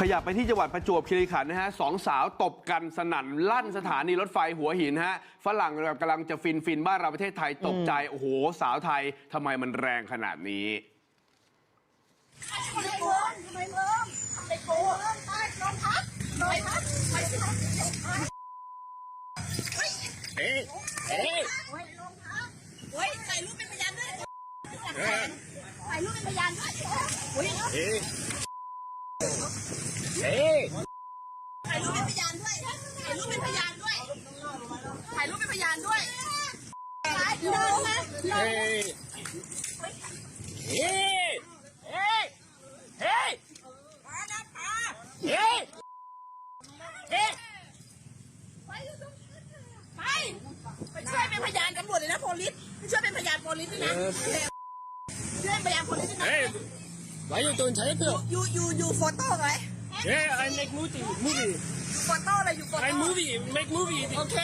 ขยับไปที่จังหวัดประจวบคีรีขันธ์นะฮะสองสาวตบกันสนั่นลั่นสถานีรถไฟหัวหินฮะฝรั่งกำลังจะฟินฟินบ้านเราประเทศไทยตกใจ โอ้โห สาวไทยทำไมมันแรงขนาดนี้ไมเองทำไมเองทำไมโกงไปโรงพักหน่อยพักไปที่โรงพักเฮ้ยใส่รูปเป็นพยานด้วยใส่รูปเป็นพยานด้วยโอ้ย ถ่ายรูปเป็นพยานด้วย ถ่ายรูปเป็นพยานด้วย ถ่ายรูปเป็นพยานด้วยเดินมาเดินไป ไปช่วยเป็นพยานตำรวจเลยนะโพลิสไปช่วยเป็นพยานโพลิสด้วยนะช่วยเป็นพยานโพลิสด้วยนะ Why you don't take it? ยูยูยูโฟโต้ไหม Yeah, I make movie. Movie. โฟโต้เลยยูโฟ I โต้ movie. Make movie. โอเ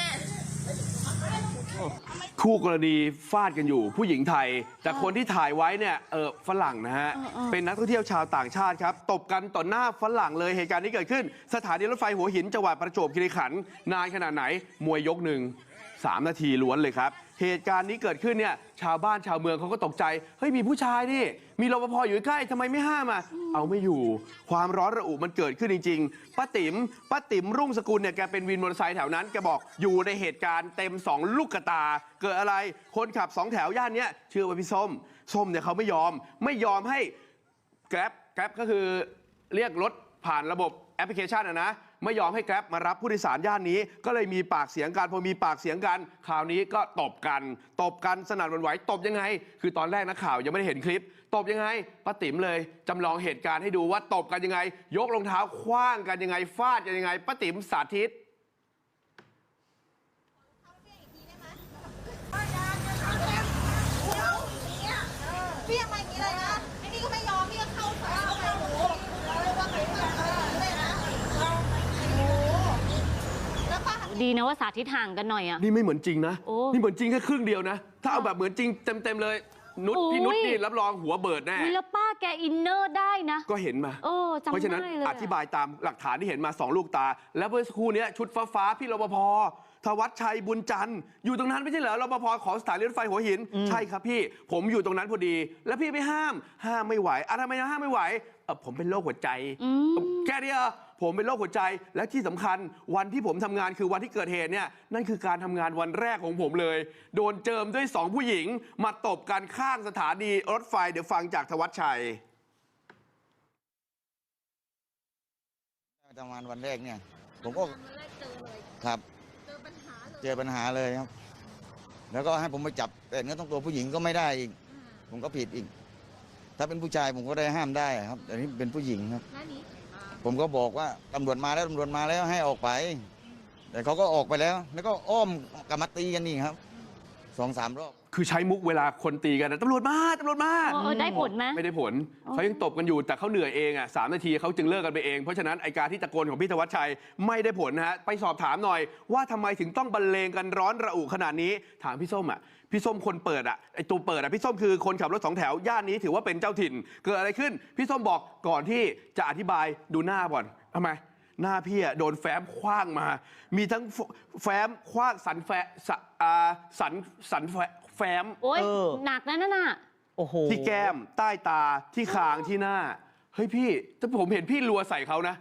คคู่กรณีฟาดกันอยู่ผู้หญิงไทย แต่คนที่ถ่ายไว้เนี่ยเออฝรั่งนะฮะ เป็นนักท่องเที่ยวชาวต่างชาติครับ ตบกันต่อหน้าฝรั่งเลยเหตุการณ์นี้เกิดขึ้น สถานีรถไฟหัวหินจังหวัดประจวบคีรีขันธ์นานขนาดไหน มวยยกหนึ่งสามนาทีล้วนเลยครับ เหตุการณ์นี้เกิดขึ้นเนี่ยชาวบ้านชาวเมืองเขาก็ตกใจ เฮ้ย มีผู้ชายนี่ มีรปภอยู่ใกล้ทำไมไม่ห้ามอะเอาไม่อยู่ ความร้อนระอุมันเกิดขึ้นจริงๆป้าติ๋มป้าติ๋มรุ่งสกุลเนี่ยแกเป็นวินมอเตอร์ไซค์แถวนั้นแกบอกอยู่ในเหตุการณ์เต็มสองลูกกระตา เกิดอะไรคนขับสองแถวย่านเนี้ยชื่อว่าพี่ส้ม ส้มเนี่ยเขาไม่ยอม ไม่ยอมให้แกร็บแกร็บก็คือเรียกรถผ่านระบบแอปพลิเคชันอะนะไม่ยอมให้แกร็บมารับผู้โดยสารย่านนี้ ก็เลยมีปากเสียงกันพอมีปากเสียงกันคราวนี้ก็ตบกัน ตบกันสนั่นวันไหวตบยังไง คือตอนแรกนักข่าวยังไม่ได้เห็นคลิป ตบยังไงป้าติ๋มเลยจำลองเหตุการณ์ให้ดูว่าตบกันยังไง ยกรองเท้าคว้างกันยังไงฟาดกันยังไงป้าติ๋มสาธิต พี่ยังมาอย่างนี้เลยนะไอ้นี่ก็ไม่ยอมพี่ก็เข้าใส่เข้าไปโอ้โหเราเรียกว่าใครมาขนาดนั้นเลยนะโอ้โหแล้วป้าทำดีนะว่าสาธิตห่างกันหน่อยอะ นี่ไม่เหมือนจริงนะ โอ้นี่เหมือนจริงแค่ครึ่งเดียวนะ ถ้าเอาแบบเหมือนจริงเต็มๆเลย นุชพี่นุชนี่รับรองหัวเบิดแน่ อุ๊ยแล้วป้าแกอินเนอร์ได้นะ ก็เห็นมา เออจำเพราะฉะนั้นได้เลยอะ อธิบายตามหลักฐานที่เห็นมา2ลูกตา แล้วเมื่อสักครู่เนี้ยชุดฟ้าฟ้าๆพี่รปภ ทวัชชัยบุญจันทร์อยู่ตรงนั้นไม่ใช่เหรอรปภของสถานีรถไฟหัวหิน ใช่ครับพี่ ผมอยู่ตรงนั้นพอดี แล้วพี่ไม่ห้าม ห้ามไม่ไหวอะทำไมนะห้ามไม่ไหวเอ่อผมเป็นโรคหัวใจ แค่เนี้ยผมเป็นโรคหัวใจและที่สำคัญวันที่ผมทำงานคือวันที่เกิดเหตุเนี่ยนั่นคือการทำงานวันแรกของผมเลย โดนเจิมด้วยสองผู้หญิง มาตบกันข้างสถานีรถไฟเดี๋ยวฟังจากทวัชชัยทำงานวันแรกเนี่ย ผมก็ครับ เจอปัญหาเลยครับ แล้วก็ให้ผมไปจับแต่เนื้อต้องตัวผู้หญิงก็ไม่ได้อีก ผมก็ผิดอีก ถ้าเป็นผู้ชายผมก็ได้ห้ามได้ครับ แต่นี่เป็นผู้หญิงครับผมก็บอกว่าตำรวจมาแล้วตำรวจมาแล้วให้ออกไป แต่เขาก็ออกไปแล้ว แล้วก็อ้อมกลับมาตีกันนี่ครับสองสามรอบ คือใช้มุกเวลาคนตีกันนะตำรวจมาตำรวจมาเออเออได้ผลไหมไม่ได้ผลอ๋อเขายังตบกันอยู่แต่เขาเหนื่อยเองอะสามนาทีเขาจึงเลิกกันไปเอง เพราะฉะนั้นไอการที่ตะโกนของพี่ธวัชชัยไม่ได้ผลนะฮะไปสอบถามหน่อย ว่าทำไมถึงต้องบรรเลงกันร้อนระอุขนาดนี้ถามพี่ส้มอะพี่ส้มคนเปิดอะไอตัวเปิดอะพี่ส้มคือคนขับรถสองแถวย่านนี้ถือว่าเป็นเจ้าถิ่น เกิดอะไรขึ้น พี่ส้มบอกก่อนที่จะอธิบายดูหน้าก่อนทำไมหน้าพี่อะโดนแฟ้มคว้างมา มีทั้งแฟแฟ้มคว้างสันแฟสะอ่าสันสัน แฟแฟ้มโอ๊ยเออหนักนะนั่นน่ะ โอ้โหที่แก้มใต้ตาที่คางที่หน้า เฮ้ยพี่แต่ผมเห็นพี่รัวใส่เขานะ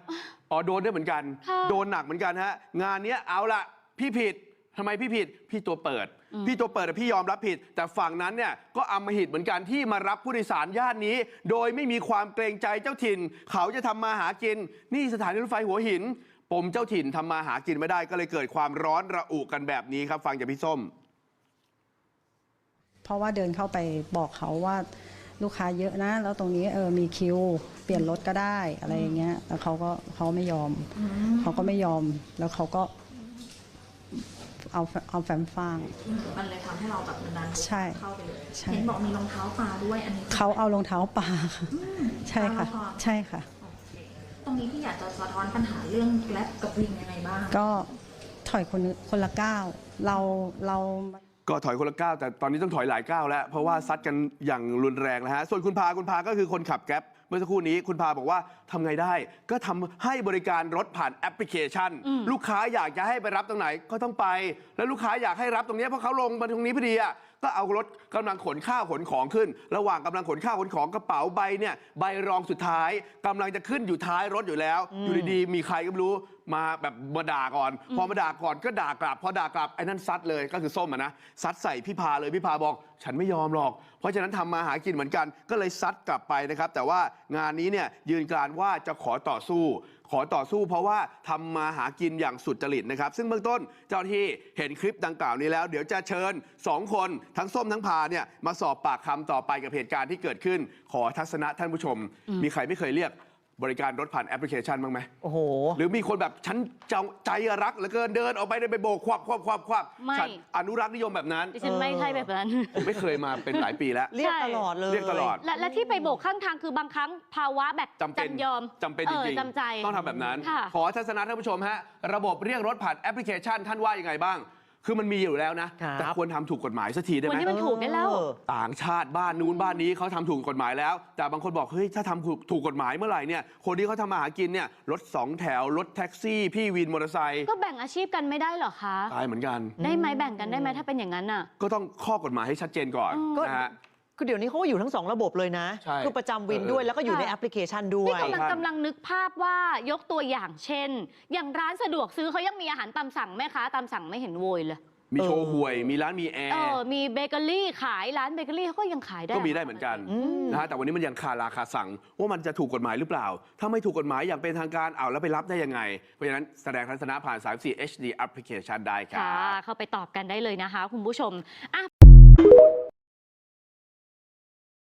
อ๋อโดนได้วยเหมือนกัน ค่ะ โดนหนักเหมือนกันฮะ งานเนี้ยเอาละพี่ผิดทำไมพี่ผิด พี่ตัวเปิด พี่ตัวเปิดอะพี่ยอมรับผิด แต่ฝั่งนั้นเนี่ยก็อำมหิตเหมือนกันที่มารับผู้โดยสารย่านนี้ โดยไม่มีความเกรงใจเจ้าถิ่น เขาจะทำมาหากิน นี่สถานีรถไฟหัวหิน ปมเจ้าถิ่นทำมาหากินไม่ได้ก็เลยเกิดความร้อนระอุกันแบบนี้ครับ ฟังจากพี่ส้มเพ ราะว่าเดินเข้าไปบอกเขาว่าลูกค้าเยอะนะ แล้วตรงนี้เออมีคิว เปลี่ยนรถก็ได้อะไรอย่างเงี้ยแล้วเขาก็เขาไม่ยอม เขาก็ไม่ยอม แล้วเขาก็เอาเอาแฟ้มฟาง มันเลยทำให้เราแบบนั้นใช่เข้าไปเลยใช่เห็นบอกมีรองเท้าปลาด้วยอันนี้เขาเอารองเท้าปลาค่ะ ใช่ค่ะเอารองเท้าใช่ค่ะโอเคตรงนี้พี่อยากจะสะท้อนปัญหาเรื่องแกล็บกับวิงยังไงบ้าง ก็ถอยคนคนละก้าวเราเรา ก็ถอยคนละก้าวแต่ตอนนี้ต้องถอยหลายก้าวแล้วเพราะว่าซัดกันอย่างรุนแรงนะฮะส่วนคุณพาคุณพาก็คือคนขับแก๊ปเมื่อสักครู่นี้คุณพาบอกว่าทำไงได้ ก็ทำให้บริการรถผ่านแอปพลิเคชันอืมลูกค้าอยากจะให้ไปรับตรงไหนก็ต้องไป แล้วลูกค้าอยากให้รับตรงเนี้ยเพราะเขาลงมาตรงนี้พอดีอะ ก็เอารถกำลังขนข้าวขนของขึ้น ระหว่างกำลังขนข้าวขนของกระเป๋าใบเนี่ยใบรองสุดท้ายกำลังจะขึ้นอยู่ท้ายรถอยู่แล้ว อยู่ดีๆมีใครก็ไม่รู้มาแบบมาด่าก่อน พอมาด่าก่อนก็ด่ากลับ พอด่ากลับไอ้นั่นซัดเลยก็คือส้มอะนะซัดใส่พี่พาเลยพี่พาบอก ฉันไม่ยอมหรอก เพราะฉะนั้นทำมาหากินเหมือนกันก็เลยซัดกลับไปนะครับ แต่ว่างานนี้เนี่ยยืนกรานว่าจะขอต่อสู้ ขอต่อสู้เพราะว่าทำมาหากินอย่างสุดจริตนะครับ ซึ่งเบื้องต้นเจ้าหน้าที่เห็นคลิปดังกล่าวนี้แล้ว เดี๋ยวจะเชิญ 2 คนทั้งส้มทั้งพาเนี่ยมาสอบปากคำต่อไปกับเหตุการณ์ที่เกิดขึ้น ขอทัศนะท่านผู้ชม มีใครไม่เคยเรียก บริการรถผ่านแอปพลิเคชันบ้างไหมโอ้โห หรือมีคนแบบฉันใจใจรักเหลือเกินเดินออกไปได้ไปโบกควับควับควับควับไม่ ฉันอนุรักษ์นิยมแบบนั้น ดิฉันไม่ใช่แบบนั้นผมไม่เคยมาเป็นหลายปีแล้ว เรียกตลอดเลย เรียกตลอด และและที่ไปโบกข้างทางคือบางครั้งภาวะแบบจำเป็นยอมจำเป็นจออริงจำใจต้องทำแบบนั้น ค่ะ ขอทัศนะท่านผู้ชมฮะ ระบบเรียกรถผ่านแอปพลิเคชันท่านว่ายังไงบ้าง คือมันมีอยู่แล้วนะ ครับ แต่ควรทำถูกกฎหมายสักทีได้คไหนม ที่มันถูกได้แล้ว เออ ต่างชาติบ้านนู้นบ้านนี้เขาทำถูกกฎหมายแล้ว แต่บางคนบอกเฮ้ยถ้าทำถูกถูกกฎหมายเมื่อไหร่เนี่ยคนที่เขาทำมาหากินเนี่ยรถสองแถวรถแท็กซี่ พี่วินมอเตอร์ไซค์ก็แบ่งอาชีพกันไม่ได้เหรอคะ ตายเหมือนกัน ได้ไหมแบ่งกันได้ไหมถ้าเป็นอย่างนั้นอะ ก็ต้องข้อกฎหมายให้ชัดเจนก่อนอืมก็ นะฮะ คือเดี๋ยวนี้เขาก็อยู่ทั้งสองระบบเลยนะ ใช่คือประจำวินเออด้วยแล้วก็อยู่ในค่ะแอปพลิเคชันด้วนี่ยกำลังครับกำลังนึกภาพว่ายกตัวอย่างเช่น อย่างร้านสะดวกซื้อเขายังมีอาหารตามสั่งแม่ค้าตามสั่งไม่เห็นโวยเลย มีเออโชว์หวย มีร้านมีแอเอร์ อ มีเบเกอรี่ขายร้านเบเกอรี่เขาก็ยังขายได้ก็มีได้เหมือนกันอืม นะฮะแต่วันนี้มันยังคาราคาสั่งว่ามันจะถูกกฎหมายหรือเปล่า ถ้าไม่ถูกกฎหมายอย่างเป็นทางการเอาแล้วไปรับได้ยังไง เพราะฉะนั้นแสดงทัศนะผ่าน 34 HD application ได้ครัค่ะ บ เข้าไปตอบกันได้เลยนะคะ คุณผู้ชมอะ